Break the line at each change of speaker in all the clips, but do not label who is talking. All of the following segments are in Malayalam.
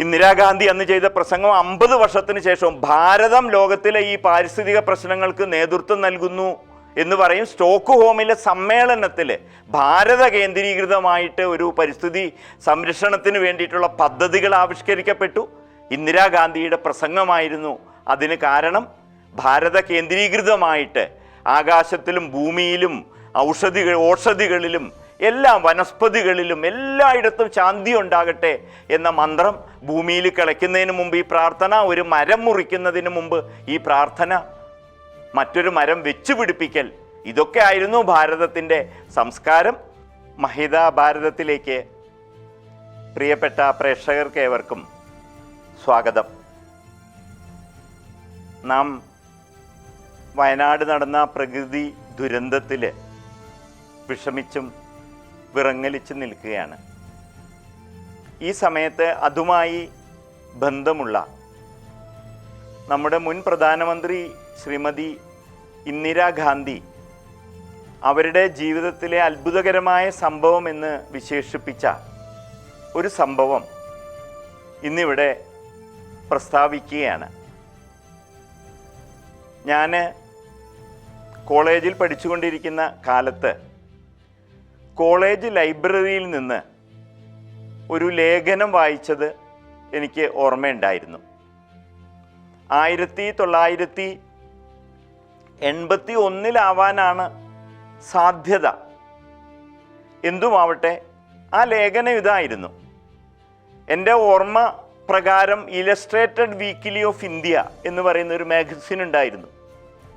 ഇന്ദിരാഗാന്ധി അന്ന് ചെയ്ത പ്രസംഗം അമ്പത് വർഷത്തിന് ശേഷവും ഭാരതം ലോകത്തിലെ ഈ പാരിസ്ഥിതിക പ്രശ്നങ്ങൾക്ക് നേതൃത്വം നൽകുന്നു എന്ന് പറയും. സ്റ്റോക്ക് ഹോമിലെ സമ്മേളനത്തിൽ ഭാരത കേന്ദ്രീകൃതമായിട്ട് ഒരു പരിസ്ഥിതി സംരക്ഷണത്തിന് വേണ്ടിയിട്ടുള്ള പദ്ധതികൾ ആവിഷ്കരിക്കപ്പെട്ടു. ഇന്ദിരാഗാന്ധിയുടെ പ്രസംഗമായിരുന്നു അതിന് കാരണം. ഭാരത കേന്ദ്രീകൃതമായിട്ട് ആകാശത്തിലും ഭൂമിയിലും ഔഷധികൾ ഓഷധികളിലും എല്ലാ വനസ്പതികളിലും എല്ലായിടത്തും ശാന്തി ഉണ്ടാകട്ടെ എന്ന മന്ത്രം ഭൂമിയിൽ കിളയ്ക്കുന്നതിന് മുമ്പ് ഈ പ്രാർത്ഥന ഒരു മരം മുറിക്കുന്നതിന് മുമ്പ് ഈ പ്രാർത്ഥന മറ്റൊരു മരം വെച്ചു പിടിപ്പിക്കൽ ഇതൊക്കെ ആയിരുന്നു ഭാരതത്തിന്റെ സംസ്കാരം. മഹിത ഭാരതത്തിലേക്ക് പ്രിയപ്പെട്ട പ്രേക്ഷകർക്ക് ഏവർക്കും സ്വാഗതം. നാം വയനാട് നടന്ന പ്രകൃതി ദുരന്തത്തിൽ വിഷമിച്ചും വിറങ്ങലിച്ച് നിൽക്കുകയാണ്. ഈ സമയത്ത് അതുമായി ബന്ധമുള്ള നമ്മുടെ മുൻ പ്രധാനമന്ത്രി ശ്രീമതി ഇന്ദിരാഗാന്ധി അവരുടെ ജീവിതത്തിലെ അത്ഭുതകരമായ സംഭവം എന്ന് വിശേഷിപ്പിച്ച ഒരു സംഭവം ഇന്നിവിടെ പ്രസ്താവിക്കുകയാണ്. ഞാൻ കോളേജിൽ പഠിച്ചുകൊണ്ടിരിക്കുന്ന കാലത്ത് കോളേജ് ലൈബ്രറിയിൽ നിന്ന് ഒരു ലേഖനം വായിച്ചത് എനിക്ക് ഓർമ്മയുണ്ടായിരുന്നു. ആയിരത്തി തൊള്ളായിരത്തി എൺപത്തി ഒന്നിലാവാനാണ് സാധ്യത. എന്തുമാവട്ടെ ആ ലേഖനം ഇതായിരുന്നു. എന്റെ ഓർമ്മ പ്രകാരം ഇലസ്ട്രേറ്റഡ് വീക്കിലി ഓഫ് ഇന്ത്യ എന്ന് പറയുന്ന ഒരു മാഗസിൻ ഉണ്ടായിരുന്നു.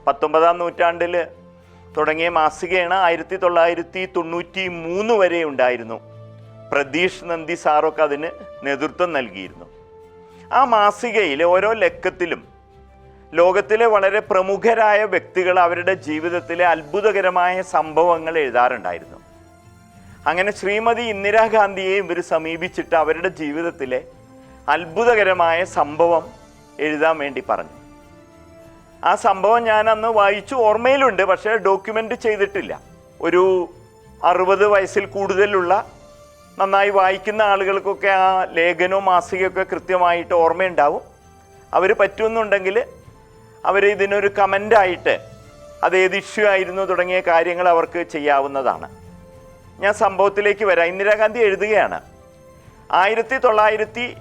പത്തൊമ്പതാം നൂറ്റാണ്ടിൽ തുടങ്ങിയ മാസികയാണ് ആയിരത്തി തൊള്ളായിരത്തി തൊണ്ണൂറ്റി മൂന്ന് വരെ ഉണ്ടായിരുന്നു. പ്രതീഷ് നന്ദി സാറൊക്കെ അതിന് നേതൃത്വം നൽകിയിരുന്നു. ആ മാസികയിലെ ഓരോ ലക്കത്തിലും ലോകത്തിലെ വളരെ പ്രമുഖരായ വ്യക്തികൾ അവരുടെ ജീവിതത്തിലെ അത്ഭുതകരമായ സംഭവങ്ങൾ എഴുതാറുണ്ടായിരുന്നു. അങ്ങനെ ശ്രീമതി ഇന്ദിരാഗാന്ധിയെ ഇവർ സമീപിച്ചിട്ട് അവരുടെ ജീവിതത്തിലെ അത്ഭുതകരമായ സംഭവം എഴുതാൻ വേണ്ടി പറഞ്ഞു. ആ സംഭവം ഞാൻ അന്ന് വായിച്ചു ഓർമ്മയിലുണ്ട് പക്ഷേ ഡോക്യുമെന്റ് ചെയ്തിട്ടില്ല. ഒരു അറുപത് വയസ്സിൽ കൂടുതലുള്ള നന്നായി വായിക്കുന്ന ആളുകൾക്കൊക്കെ ആ ലേഖനവും മാസികയൊക്കെ കൃത്യമായിട്ട് ഓർമ്മയുണ്ടാവും. അവർ പറ്റുമെന്നുണ്ടെങ്കിൽ അവർ ഇതിനൊരു കമന്റായിട്ട് അത് ഏത് ഇഷ്യൂ ആയിരുന്നു തുടങ്ങിയ കാര്യങ്ങൾ അവർക്ക് ചെയ്യാവുന്നതാണ്. ഞാൻ സംഭവത്തിലേക്ക് വരാം. ഇന്ദിരാഗാന്ധി എഴുതുകയാണ് ആയിരത്തി തൊള്ളായിരത്തി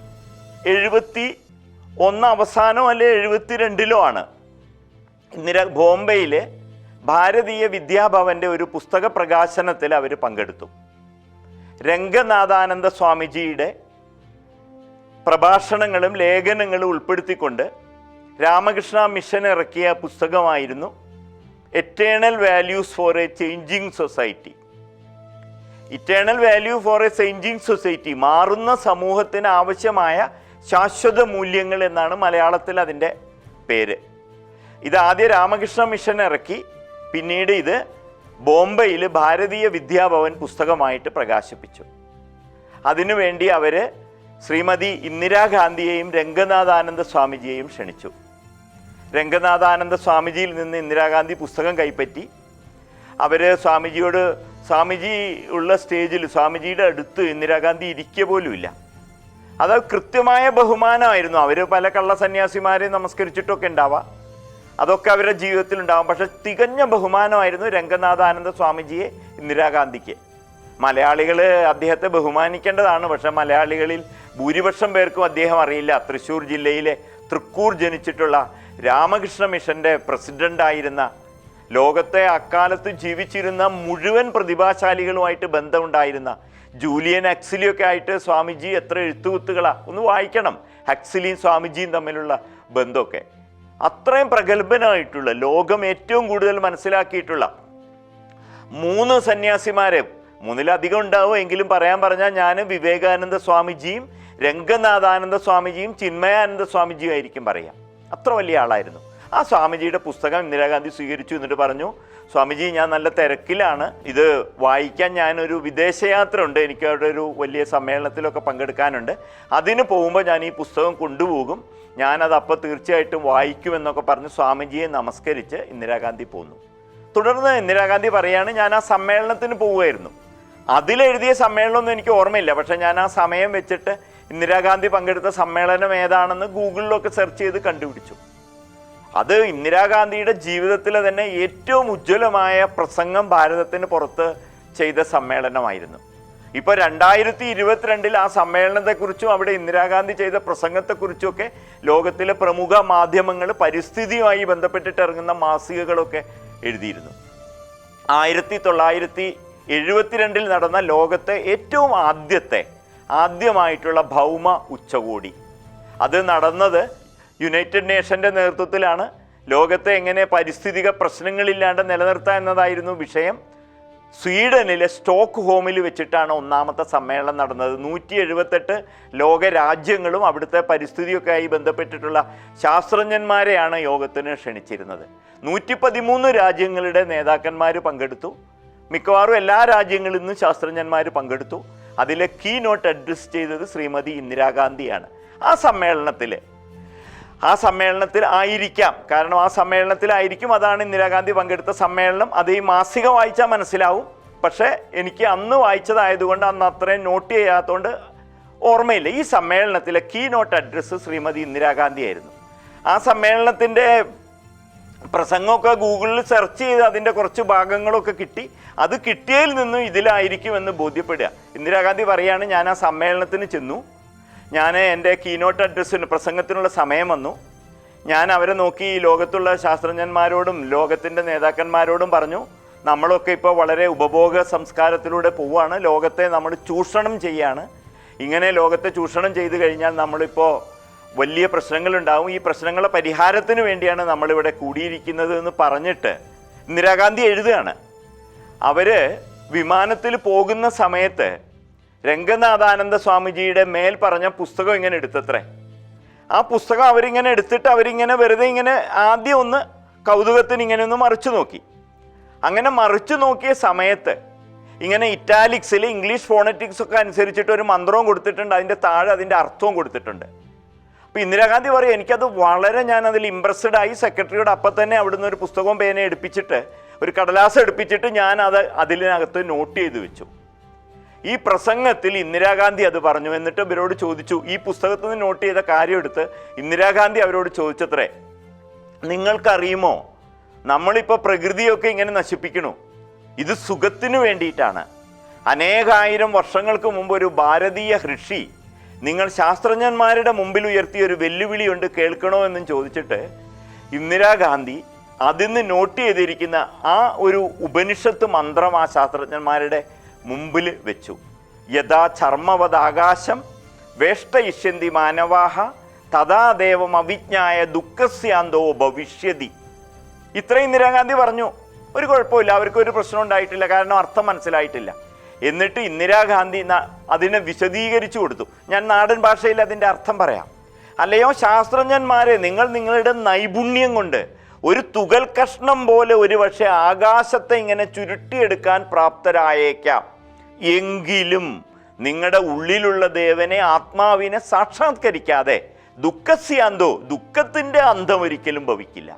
എഴുപത്തി ഒന്ന് അവസാനോ അല്ലെ എഴുപത്തി രണ്ടിലോ ആണ് ഇന്ദിര ബോംബെയിലെ ഭാരതീയ വിദ്യാഭവന്റെ ഒരു പുസ്തക പ്രകാശനത്തിൽ അവർ പങ്കെടുത്തു. രംഗനാഥാനന്ദ സ്വാമിജിയുടെ പ്രഭാഷണങ്ങളും ലേഖനങ്ങളും ഉൾപ്പെടുത്തിക്കൊണ്ട് രാമകൃഷ്ണ മിഷൻ ഇറക്കിയ പുസ്തകമായിരുന്നു eternal values for a changing society eternal value for a changing society മാറുന്ന സമൂഹത്തിന് ആവശ്യമായ ശാശ്വത മൂല്യങ്ങൾ എന്നാണ് മലയാളത്തിൽ അതിന്റെ പേര്. ഇത് ആദ്യം രാമകൃഷ്ണ മിഷൻ ഇറക്കി. പിന്നീട് ഇത് ബോംബെയിൽ ഭാരതീയ വിദ്യാഭവൻ പുസ്തകമായിട്ട് പ്രകാശിപ്പിച്ചു. അതിനുവേണ്ടി അവർ ശ്രീമതി ഇന്ദിരാഗാന്ധിയെയും രംഗനാഥാനന്ദ സ്വാമിജിയെയും ക്ഷണിച്ചു. രംഗനാഥാനന്ദ സ്വാമിജിയിൽ നിന്ന് ഇന്ദിരാഗാന്ധി പുസ്തകം കൈപ്പറ്റി. അവർ സ്വാമിജിയോട് സ്വാമിജി ഉള്ള സ്റ്റേജിൽ സ്വാമിജിയുടെ അടുത്ത് ഇന്ദിരാഗാന്ധി ഇരിക്കുക പോലുമില്ല അത് കൃത്യമായ ബഹുമാനമായിരുന്നു. അവർ പല കള്ള സന്യാസിമാരെ നമസ്കരിച്ചിട്ടൊക്കെ ഉണ്ടാവാം. അതൊക്കെ അവരുടെ ജീവിതത്തിൽ ഉണ്ടാകും പക്ഷെ തികഞ്ഞ ബഹുമാനമായിരുന്നു രംഗനാഥാനന്ദ സ്വാമിജിയെ ഇന്ദിരാഗാന്ധിക്ക്. മലയാളികൾ അദ്ദേഹത്തെ ബഹുമാനിക്കേണ്ടതാണ്. പക്ഷെ മലയാളികളിൽ ഭൂരിപക്ഷം പേർക്കും അദ്ദേഹം അറിയില്ല. തൃശ്ശൂർ ജില്ലയിലെ തൃക്കൂർ ജനിച്ചിട്ടുള്ള രാമകൃഷ്ണ മിഷന്റെ പ്രസിഡന്റായിരുന്ന ലോകത്തെ അക്കാലത്ത് ജീവിച്ചിരുന്ന മുഴുവൻ പ്രതിഭാശാലികളുമായിട്ട് ബന്ധമുണ്ടായിരുന്ന ജൂലിയൻ ഹക്സിലിയൊക്കെ ആയിട്ട് സ്വാമിജി എത്ര എഴുത്തുകുത്തുകളാണ് ഒന്ന് വായിക്കണം. ഹക്സിലിയും സ്വാമിജിയും തമ്മിലുള്ള ബന്ധമൊക്കെ. അത്രയും പ്രഗത്ഭനായിട്ടുള്ള ലോകം ഏറ്റവും കൂടുതൽ മനസ്സിലാക്കിയിട്ടുള്ള മൂന്ന് സന്യാസിമാരെ മൂന്നിലധികം ഉണ്ടാവും എങ്കിലും പറയാൻ പറഞ്ഞാൽ ഞാൻ വിവേകാനന്ദ സ്വാമിജിയും രംഗനാഥാനന്ദ സ്വാമിജിയും ചിന്മയാനന്ദ സ്വാമിജിയും ആയിരിക്കും പറയാം. അത്ര വലിയ ആളായിരുന്നു. ആ സ്വാമിജിയുടെ പുസ്തകം ഇന്ദിരാഗാന്ധി സ്വീകരിച്ചു എന്നിട്ട് പറഞ്ഞു സ്വാമിജി ഞാൻ നല്ല തിരക്കിലാണ്. ഇത് വായിക്കാൻ ഞാനൊരു വിദേശയാത്ര ഉണ്ട് എനിക്ക് അവിടെ ഒരു വലിയ സമ്മേളനത്തിലൊക്കെ പങ്കെടുക്കാനുണ്ട്. അതിന് പോകുമ്പോൾ ഞാൻ ഈ പുസ്തകം കൊണ്ടുപോകും. ഞാനത് അപ്പോൾ തീർച്ചയായിട്ടും വായിക്കുമെന്നൊക്കെ പറഞ്ഞ് സ്വാമിജിയെ നമസ്കരിച്ച് ഇന്ദിരാഗാന്ധി പോന്നു. തുടർന്ന് ഇന്ദിരാഗാന്ധി പറയാണ് ഞാൻ ആ സമ്മേളനത്തിന് പോവുമായിരുന്നു അതിലെഴുതിയ സമ്മേളനമൊന്നും എനിക്ക് ഓർമ്മയില്ല. പക്ഷേ ഞാൻ ആ സമയം വെച്ചിട്ട് ഇന്ദിരാഗാന്ധി പങ്കെടുത്ത സമ്മേളനം ഏതാണെന്ന് ഗൂഗിളിലൊക്കെ സെർച്ച് ചെയ്ത് കണ്ടുപിടിച്ചു. അത് ഇന്ദിരാഗാന്ധിയുടെ ജീവിതത്തിലെ തന്നെ ഏറ്റവും ഉജ്ജ്വലമായ പ്രസംഗം ഭാരതത്തിന് പുറത്ത് ചെയ്ത സമ്മേളനമായിരുന്നു. ഇപ്പോൾ രണ്ടായിരത്തി ഇരുപത്തിരണ്ടിൽ ആ സമ്മേളനത്തെക്കുറിച്ചും അവിടെ ഇന്ദിരാഗാന്ധി ചെയ്ത പ്രസംഗത്തെക്കുറിച്ചുമൊക്കെ ലോകത്തിലെ പ്രമുഖ മാധ്യമങ്ങൾ പരിസ്ഥിതിയുമായി ബന്ധപ്പെട്ടിട്ട് ഇറങ്ങുന്ന മാസികകളൊക്കെ എഴുതിയിരുന്നു. ആയിരത്തി തൊള്ളായിരത്തി എഴുപത്തിരണ്ടിൽ നടന്ന ലോകത്തെ ഏറ്റവും ആദ്യത്തെ ആദ്യമായിട്ടുള്ള ഭൗമ ഉച്ചകോടി. അത് നടന്നത് യുണൈറ്റഡ് നേഷന്റെ നേതൃത്വത്തിലാണ് ലോകത്തെ എങ്ങനെ പാരിസ്ഥിതിക പ്രശ്നങ്ങളില്ലാണ്ട് നിലനിർത്താം എന്നതായിരുന്നു വിഷയം. സ്വീഡനിലെ സ്റ്റോക്ക് ഹോമിൽ വെച്ചിട്ടാണ് ഒന്നാമത്തെ സമ്മേളനം നടന്നത്. നൂറ്റി എഴുപത്തെട്ട് ലോക രാജ്യങ്ങളും അവിടുത്തെ പരിസ്ഥിതിയൊക്കെ ആയി ബന്ധപ്പെട്ടിട്ടുള്ള ശാസ്ത്രജ്ഞന്മാരെയാണ് യോഗത്തിന് ക്ഷണിച്ചിരുന്നത്. നൂറ്റി പതിമൂന്ന് രാജ്യങ്ങളുടെ നേതാക്കന്മാർ പങ്കെടുത്തു. മിക്കവാറും എല്ലാ രാജ്യങ്ങളിൽ നിന്നും ശാസ്ത്രജ്ഞന്മാർ പങ്കെടുത്തു. അതിലെ കീ നോട്ട് അഡ്രസ് ചെയ്തത് ശ്രീമതി ഇന്ദിരാഗാന്ധിയാണ്. ആ സമ്മേളനത്തിൽ ആ സമ്മേളനത്തിൽ ആയിരിക്കാം. കാരണം ആ സമ്മേളനത്തിലായിരിക്കും അതാണ് ഇന്ദിരാഗാന്ധി പങ്കെടുത്ത സമ്മേളനം. അത് ഈ മാസിക വായിച്ചാൽ മനസ്സിലാവും. പക്ഷേ എനിക്ക് അന്ന് വായിച്ചതായതുകൊണ്ട് അന്ന് അത്രയും നോട്ട് ചെയ്യാത്തതുകൊണ്ട് ഓർമ്മയില്ല. ഈ സമ്മേളനത്തിലെ keynote address Shrimati Indira Gandhi ആയിരുന്നു. ആ സമ്മേളനത്തിന്റെ പ്രസംഗമൊക്കെ ഗൂഗിളിൽ സെർച്ച് ചെയ്ത് അതിന്റെ കുറച്ച് ഭാഗങ്ങളൊക്കെ കിട്ടി. അത് കിട്ടിയതിൽ നിന്നും ഇതിലായിരിക്കുമെന്ന് ബോധ്യപ്പെടുക. ഇന്ദിരാഗാന്ധി പറയാണ് ഞാൻ ആ സമ്മേളനത്തിന് ചെന്നു. ഞാൻ എന്റെ കീനോട്ട് അഡ്രസ്സിന് പ്രസംഗത്തിനുള്ള സമയം വന്നു. ഞാൻ അവരെ നോക്കി ലോകത്തുള്ള ശാസ്ത്രജ്ഞന്മാരോടും ലോകത്തിന്റെ നേതാക്കന്മാരോടും പറഞ്ഞു നമ്മളൊക്കെ ഇപ്പോൾ വളരെ ഉപഭോഗ സംസ്കാരത്തിലൂടെ പോവുകയാണ് ലോകത്തെ നമ്മൾ ചൂഷണം ചെയ്യാണ്. ഇങ്ങനെ ലോകത്തെ ചൂഷണം ചെയ്തു കഴിഞ്ഞാൽ നമ്മളിപ്പോൾ വലിയ പ്രശ്നങ്ങളുണ്ടാവും. ഈ പ്രശ്നങ്ങളെ പരിഹാരത്തിന് വേണ്ടിയാണ് നമ്മളിവിടെ കൂടിയിരിക്കുന്നത് എന്ന് പറഞ്ഞിട്ട് ഇന്ദിരാഗാന്ധി എഴുതുകയാണ്. അവർ വിമാനത്തിൽ പോകുന്ന സമയത്ത് രംഗനാഥാനന്ദ സ്വാമിജിയുടെ മേൽ പറഞ്ഞ പുസ്തകം ഇങ്ങനെ എടുത്തത്രേ. ആ പുസ്തകം അവരിങ്ങനെ എടുത്തിട്ട് അവരിങ്ങനെ വെറുതെ ഇങ്ങനെ ആദ്യം ഒന്ന് കൗതുകത്തിന് ഇങ്ങനെ ഒന്ന് മറിച്ചു നോക്കി. അങ്ങനെ മറിച്ചു നോക്കിയ സമയത്ത് ഇങ്ങനെ ഇറ്റാലിക്സിൽ ഇംഗ്ലീഷ് ഫോണറ്റിക്സ് ഒക്കെ അനുസരിച്ചിട്ട് ഒരു മന്ത്രവും കൊടുത്തിട്ടുണ്ട് അതിന്റെ താഴെ അതിന്റെ അർത്ഥവും കൊടുത്തിട്ടുണ്ട്. അപ്പോൾ ഇന്ദിരാഗാന്ധി പറയും എനിക്കത് വളരെ ഞാൻ അതിൽ ഇമ്പ്രസ്ഡ് ആയി സെക്രട്ടറിയോട് അപ്പം തന്നെ അവിടുന്ന് ഒരു പുസ്തകവും പേന എടുപ്പിച്ചിട്ട് ഒരു കടലാസ് എടുപ്പിച്ചിട്ട് ഞാൻ അത് അതിനകത്ത് നോട്ട് ചെയ്ത് വെച്ചു. ഈ പ്രസംഗത്തിൽ ഇന്ദിരാഗാന്ധി അത് പറഞ്ഞു എന്നിട്ട് ഇവരോട് ചോദിച്ചു ഈ പുസ്തകത്തിൽ നിന്ന് നോട്ട് ചെയ്ത കാര്യം എടുത്ത് ഇന്ദിരാഗാന്ധി അവരോട് ചോദിച്ചത്രേ നിങ്ങൾക്കറിയുമോ നമ്മളിപ്പോൾ പ്രകൃതിയൊക്കെ ഇങ്ങനെ നശിപ്പിക്കണു. ഇത് സുഖത്തിനു വേണ്ടിയിട്ടാണ്. അനേകായിരം വർഷങ്ങൾക്ക് മുമ്പ് ഒരു ഭാരതീയ ഋഷി നിങ്ങൾ ശാസ്ത്രജ്ഞന്മാരുടെ മുമ്പിൽ ഉയർത്തിയ ഒരു വെല്ലുവിളി ഉണ്ട് കേൾക്കണോ എന്നും ചോദിച്ചിട്ട് ഇന്ദിരാഗാന്ധി അതിന്ന് നോട്ട് ചെയ്തിരിക്കുന്ന ആ ഒരു ഉപനിഷത്ത് മന്ത്രം ആ ശാസ്ത്രജ്ഞന്മാരുടെ മുമ്പിൽ വെച്ചു. യഥാ ചർമ്മവദാകാശം വേഷ്ടയിഷ്യന്തി മാനവാഹ തഥാ ദേവം അവിജ്ഞായ ദുഃഖസ്യാന്തോ ഭവിഷ്യതി. ഇത്രയും ഇന്ദിരാഗാന്ധി പറഞ്ഞു. ഒരു കുഴപ്പമില്ല അവർക്ക് ഒരു പ്രശ്നം ഉണ്ടായിട്ടില്ല കാരണം അർത്ഥം മനസ്സിലായിട്ടില്ല. എന്നിട്ട് ഇന്ദിരാഗാന്ധി അതിനെ വിശദീകരിച്ചു കൊടുത്തു. ഞാൻ നാടൻ ഭാഷയിൽ അതിന്റെ അർത്ഥം പറയാം. അല്ലയോ ശാസ്ത്രജ്ഞന്മാരെ നിങ്ങൾ നിങ്ങളുടെ നൈപുണ്യം കൊണ്ട് ഒരു തുകൽ കഷ്ണം പോലെ ഒരു പക്ഷേ ആകാശത്തെ ഇങ്ങനെ ചുരുട്ടിയെടുക്കാൻ പ്രാപ്തരായേക്കാം. എങ്കിലും നിങ്ങളുടെ ഉള്ളിലുള്ള ദേവനെ ആത്മാവിനെ സാക്ഷാത്കരിക്കാതെ ദുഃഖസ്യാന്തോ ദുഃഖത്തിന്റെ അന്തം ഒരിക്കലും ഭവിക്കില്ല.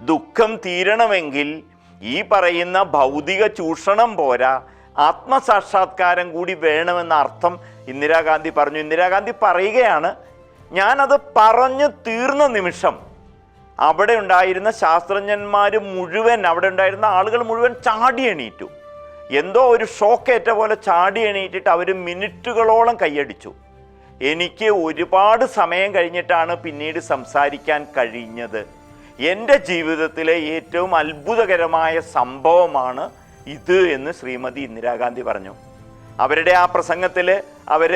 ദുഃഖം തീരണമെങ്കിൽ ഈ പറയുന്ന ഭൗതിക ചൂഷണം പോരാ ആത്മസാക്ഷാത്കാരം കൂടി വേണമെന്ന അർത്ഥം ഇന്ദിരാഗാന്ധി പറഞ്ഞു. ഇന്ദിരാഗാന്ധി പറയുകയാണ് ഞാനത് പറഞ്ഞു തീർന്ന നിമിഷം അവിടെ ഉണ്ടായിരുന്ന ശാസ്ത്രജ്ഞന്മാർ മുഴുവൻ അവിടെ ഉണ്ടായിരുന്ന ആളുകൾ മുഴുവൻ ചാടി എണീറ്റു. എന്തോ ഒരു ഷോക്കേറ്റ പോലെ ചാടി എണീറ്റിട്ട് അവർ മിനിറ്റുകളോളം കൈയടിച്ചു. എനിക്ക് ഒരുപാട് സമയം കഴിഞ്ഞിട്ടാണ് പിന്നീട് സംസാരിക്കാൻ കഴിഞ്ഞത്. എന്റെ ജീവിതത്തിലെ ഏറ്റവും അത്ഭുതകരമായ സംഭവമാണ് ഇത് എന്ന് ശ്രീമതി ഇന്ദിരാഗാന്ധി പറഞ്ഞു. അവരുടെ ആ പ്രസംഗത്തിൽ അവർ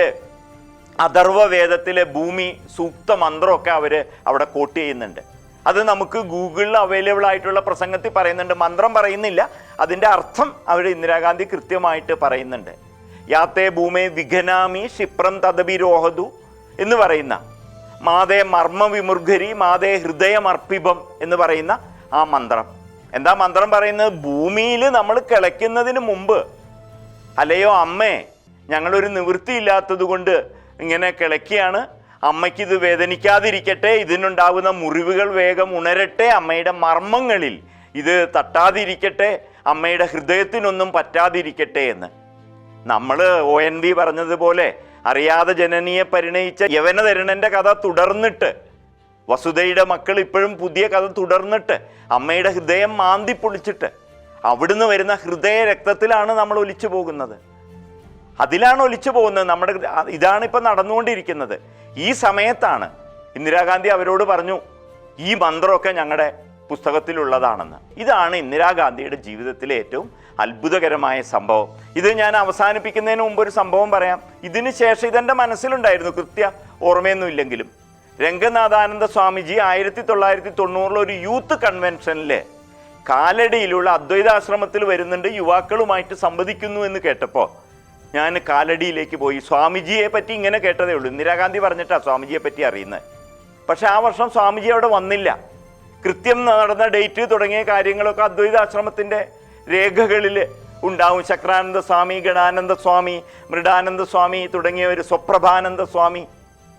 അഥർവവേദത്തിലെ ഭൂമി സൂക്ത മന്ത്രമൊക്കെ അവർ അവിടെ കോട്ട് ചെയ്യുന്നുണ്ട്. അത് നമുക്ക് ഗൂഗിളിൽ അവൈലബിൾ ആയിട്ടുള്ള പ്രസംഗത്തിൽ പറയുന്നുണ്ട്. മന്ത്രം പറയുന്നില്ല. അതിന്റെ അർത്ഥം അവർ ഇന്ദിരാഗാന്ധി കൃത്യമായിട്ട് പറയുന്നുണ്ട്. യാത്തേ ഭൂമേ വിഘനാമി ക്ഷിപ്രം തദപിരോഹതു എന്ന് പറയുന്ന മാതേ മർമ്മ വിമുർഗരി മാതേ ഹൃദയമർപ്പിപം എന്ന് പറയുന്ന ആ മന്ത്രം. എന്താ മന്ത്രം പറയുന്നത്? ഭൂമിയിൽ നമ്മൾ കിളയ്ക്കുന്നതിന് മുമ്പ് അല്ലയോ അമ്മേ ഞങ്ങളൊരു നിവൃത്തിയില്ലാത്തത് കൊണ്ട് ഇങ്ങനെ കിളയ്ക്കുകയാണ്. അമ്മയ്ക്ക് ഇത് വേദനിക്കാതിരിക്കട്ടെ ഇതിനുണ്ടാകുന്ന മുറിവുകൾ വേഗം ഉണരട്ടെ അമ്മയുടെ മർമ്മങ്ങളിൽ ഇത് തട്ടാതിരിക്കട്ടെ അമ്മയുടെ ഹൃദയത്തിനൊന്നും പറ്റാതിരിക്കട്ടെ എന്ന്. നമ്മൾ ഒ എൻ വി പറഞ്ഞതുപോലെ അറിയാതെ ജനനിയെ പരിണയിച്ച യവനധരണന്റെ കഥ തുടർന്നിട്ട് വസുധയുടെ മക്കൾ ഇപ്പോഴും പുതിയ കഥ തുടർന്നിട്ട് അമ്മയുടെ ഹൃദയം മാന്തി പൊളിച്ചിട്ട് അവിടുന്ന് വരുന്ന ഹൃദയ രക്തത്തിലാണ് നമ്മൾ ഒലിച്ചു പോകുന്നത്. അതിലാണ് ഒലിച്ചു പോകുന്നത്. നമ്മുടെ ഇതാണ് ഇപ്പം നടന്നുകൊണ്ടിരിക്കുന്നത്. ഈ സമയത്താണ് ഇന്ദിരാഗാന്ധി അവരോട് പറഞ്ഞു ഈ മന്ത്രമൊക്കെ ഞങ്ങളുടെ പുസ്തകത്തിലുള്ളതാണെന്ന്. ഇതാണ് ഇന്ദിരാഗാന്ധിയുടെ ജീവിതത്തിലെ ഏറ്റവും അത്ഭുതകരമായ സംഭവം. ഇത് ഞാൻ അവസാനിപ്പിക്കുന്നതിന് മുമ്പ് ഒരു സംഭവം പറയാം. ഇതിന് ശേഷം ഇതെന്റെ മനസ്സിലുണ്ടായിരുന്നു കൃത്യ ഓർമ്മയൊന്നും ഇല്ലെങ്കിലും രംഗനാഥാനന്ദ സ്വാമിജി ആയിരത്തി തൊള്ളായിരത്തി തൊണ്ണൂറിൽ ഒരു യൂത്ത് കൺവെൻഷനിൽ കാലടിയിലുള്ള അദ്വൈതാശ്രമത്തിൽ വരുന്നുണ്ട് യുവാക്കളുമായിട്ട് സംവദിക്കുന്നു എന്ന് കേട്ടപ്പോൾ ഞാൻ കാലടിയിലേക്ക് പോയി. സ്വാമിജിയെ പറ്റി ഇങ്ങനെ കേട്ടതേ ഉള്ളൂ. ഇന്ദിരാഗാന്ധി പറഞ്ഞിട്ടാണ് സ്വാമിജിയെ പറ്റി അറിയുന്നത് പക്ഷേ ആ വർഷം സ്വാമിജി അവിടെ വന്നില്ല. കൃത്യം നടന്ന ഡേറ്റ് തുടങ്ങിയ കാര്യങ്ങളൊക്കെ അദ്വൈതാശ്രമത്തിന്റെ രേഖകളിൽ ഉണ്ടാവും. ചക്രാനന്ദ സ്വാമി ഗണാനന്ദ സ്വാമി മൃഡാനന്ദ സ്വാമി തുടങ്ങിയവർ സ്വപ്രഭാനന്ദ സ്വാമി.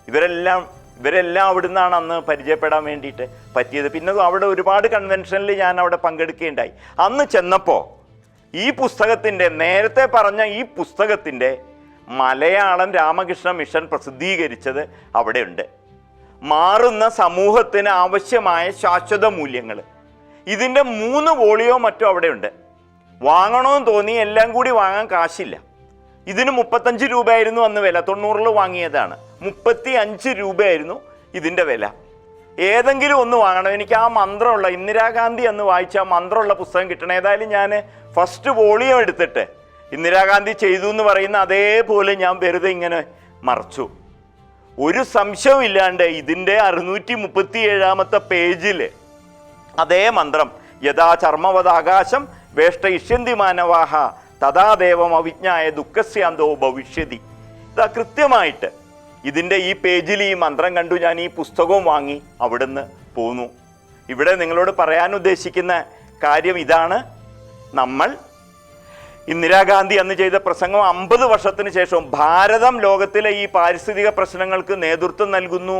ഇവരെല്ലാം ഇവരെല്ലാം അവിടുന്നാണ് അന്ന് പരിചയപ്പെടാൻ വേണ്ടിയിട്ട് പറ്റിയത്. പിന്നെ അവിടെ ഒരുപാട് കൺവെൻഷനിൽ ഞാൻ അവിടെ പങ്കെടുക്കുകയുണ്ടായി അന്ന് ചെന്നപ്പോൾ ഈ പുസ്തകത്തിന്റെ നേരത്തെ പറഞ്ഞ ഈ പുസ്തകത്തിന്റെ മലയാളം രാമകൃഷ്ണ മിഷൻ പ്രസിദ്ധീകരിച്ചത് അവിടെയുണ്ട്. മാറുന്ന സമൂഹത്തിന് ആവശ്യമായ ശാശ്വത മൂല്യങ്ങൾ. ഇതിന്റെ മൂന്ന് വോളിയോ മറ്റോ അവിടെയുണ്ട്. വാങ്ങണമെന്ന് തോന്നി എല്ലാം കൂടി വാങ്ങാൻ കാശില്ല. ഇതിന് മുപ്പത്തഞ്ച് രൂപയായിരുന്നു അന്ന് വില. തൊണ്ണൂറിൽ വാങ്ങിയതാണ്. മുപ്പത്തി അഞ്ച് രൂപയായിരുന്നു ഇതിന്റെ വില. ഏതെങ്കിലും ഒന്ന് വാങ്ങണം. എനിക്ക് ആ മന്ത്രമുള്ള ഇന്ദിരാഗാന്ധി എന്ന് വായിച്ച ആ മന്ത്രമുള്ള പുസ്തകം കിട്ടണം. ഏതായാലും ഞാൻ ഫസ്റ്റ് വോളിയം എടുത്തിട്ട് ഇന്ദിരാഗാന്ധി ചെയ്തു എന്ന് പറയുന്ന അതേപോലെ ഞാൻ വെറുതെ ഇങ്ങനെ മറച്ചു. ഒരു സംശയവും ഇല്ലാണ്ട് ഇതിന്റെ അറുന്നൂറ്റി മുപ്പത്തി ഏഴാമത്തെ പേജിൽ അതേ മന്ത്രം യഥാ ചർമ്മവത ആകാശം വേഷ്ട ഇഷ്യന്തി മാനവാഹ തഥാദേവം അവിജ്ഞായ ദുഃഖസ്യാന്തോ ഭവിഷ്യതി ഇതാ കൃത്യമായിട്ട് ഇതിന്റെ ഈ പേജിൽ ഈ മന്ത്രം കണ്ടു ഞാൻ ഈ പുസ്തകവും വാങ്ങി അവിടുന്ന് പോന്നു. ഇവിടെ നിങ്ങളോട് പറയാൻ ഉദ്ദേശിക്കുന്ന കാര്യം ഇതാണ്. നമ്മൾ ഇന്ദിരാഗാന്ധി അന്ന് ചെയ്ത പ്രസംഗം അമ്പത് വർഷത്തിന് ശേഷവും ഭാരതം ലോകത്തിലെ ഈ പാരിസ്ഥിതിക പ്രശ്നങ്ങൾക്ക് നേതൃത്വം നൽകുന്നു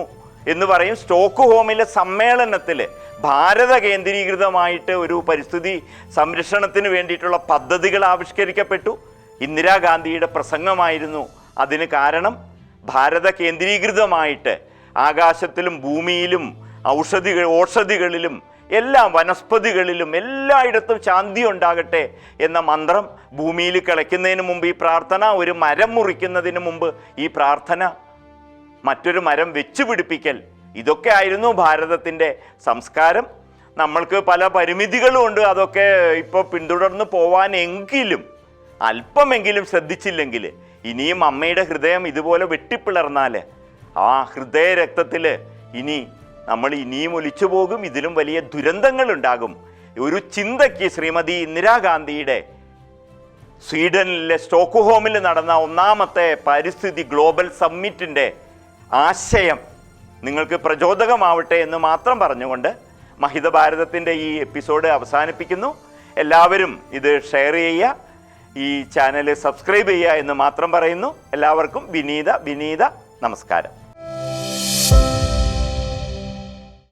എന്ന് പറയും. സ്റ്റോക്ക് ഹോമിലെ സമ്മേളനത്തിൽ ഭാരത കേന്ദ്രീകൃതമായിട്ട് ഒരു പരിസ്ഥിതി സംരക്ഷണത്തിന് വേണ്ടിയിട്ടുള്ള പദ്ധതികൾ ആവിഷ്കരിക്കപ്പെട്ടു. ഇന്ദിരാഗാന്ധിയുടെ പ്രസംഗമായിരുന്നു അതിന് കാരണം. ഭാരത കേന്ദ്രീകൃതമായിട്ട് ആകാശത്തിലും ഭൂമിയിലും ഔഷധികൾ ഓഷധികളിലും എല്ലാ വനസ്പതികളിലും എല്ലായിടത്തും ശാന്തി ഉണ്ടാകട്ടെ എന്ന മന്ത്രം ഭൂമിയിൽ കിളയ്ക്കുന്നതിന് മുമ്പ് ഈ പ്രാർത്ഥന ഒരു മരം മുറിക്കുന്നതിന് മുമ്പ് ഈ പ്രാർത്ഥന മറ്റൊരു മരം വെച്ചു പിടിപ്പിക്കൽ ഇതൊക്കെ ആയിരുന്നു ഭാരതത്തിന്റെ സംസ്കാരം. നമ്മൾക്ക് പല പരിമിതികളും ഉണ്ട് അതൊക്കെ ഇപ്പോൾ പിന്തുടർന്ന് പോവാനെങ്കിലും അല്പമെങ്കിലും ശ്രദ്ധിച്ചില്ലെങ്കിൽ ഇനിയും അമ്മയുടെ ഹൃദയം ഇതുപോലെ വെട്ടിപ്പിളർന്നാൽ ആ ഹൃദയ രക്തത്തിൽ ഇനി നമ്മൾ ഇനിയും ഒലിച്ചു പോകും ഇതിലും വലിയ ദുരന്തങ്ങൾ ഉണ്ടാകും ഒരു ചിന്തയ്ക്ക് ശ്രീമതി ഇന്ദിരാഗാന്ധിയുടെ സ്വീഡനിലെ സ്റ്റോക്ക്ഹോമിൽ നടന്ന ഒന്നാമത്തെ പരിസ്ഥിതി ഗ്ലോബൽ സമ്മിറ്റിന്റെ ആശയം നിങ്ങൾക്ക് പ്രചോദകമാവട്ടെ എന്ന് മാത്രം പറഞ്ഞുകൊണ്ട് മഹിത ഭാരതത്തിന്റെ ഈ എപ്പിസോഡ് അവസാനിപ്പിക്കുന്നു. എല്ലാവരും ഇത് ഷെയർ ചെയ്യുക. ഈ ചാനൽ സബ്സ്ക്രൈബ് ചെയ്യുക എന്ന് മാത്രം പറയുന്നു. എല്ലാവർക്കും വിനീത വിനീത നമസ്കാരം.